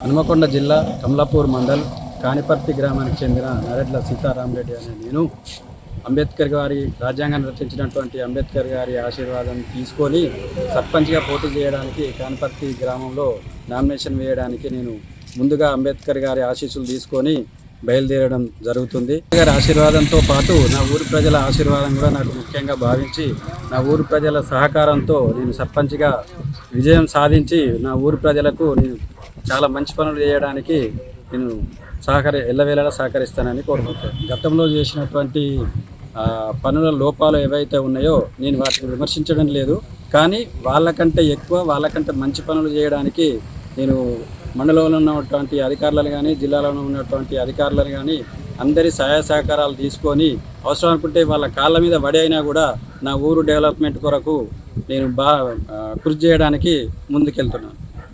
హనుమకొండ జిల్లా కమలాపూర్ మండల్ కానిపర్తి గ్రామానికి చెందిన నరెడ్ల సీతారామరెడ్డి అనే నేను. అంబేద్కర్ గారి రాజ్యాంగాన్ని రచించినటువంటి అంబేద్కర్ గారి ఆశీర్వాదం తీసుకొని సర్పంచ్గా పోటీ చేయడానికి కానిపర్తి గ్రామంలో నామినేషన్ వేయడానికి నేను ముందుగా అంబేద్కర్ గారి ఆశీస్సులు తీసుకొని బయలుదేరడం జరుగుతుంది. గారి ఆశీర్వాదంతో పాటు నా ఊరు ప్రజల ఆశీర్వాదం కూడా నాకు ముఖ్యంగా భావించి నా ఊరు ప్రజల సహకారంతో నేను సర్పంచ్గా విజయం సాధించి నా ఊరు ప్రజలకు నేను చాలా మంచి పనులు చేయడానికి నేను సహకరి ఎల్లవేళలా సహకరిస్తానని కోరుకుంటాను గతంలో చేసినటువంటి పనుల లోపాలు ఏవైతే ఉన్నాయో నేను వాటిని విమర్శించడం లేదు. కానీ వాళ్ళకంటే ఎక్కువ వాళ్ళకంటే మంచి పనులు చేయడానికి నేను మండలంలో ఉన్నటువంటి అధికారులను కానీ జిల్లాలో ఉన్నటువంటి అధికారులను కానీ అందరి సహాయ సహకారాలు తీసుకొని అవసరం అనుకుంటే వాళ్ళ కాళ్ళ మీద పడి అయినా కూడా నా ఊరు డెవలప్మెంట్ కొరకు నేను బా కృషి చేయడానికి ముందుకెళ్తున్నాను.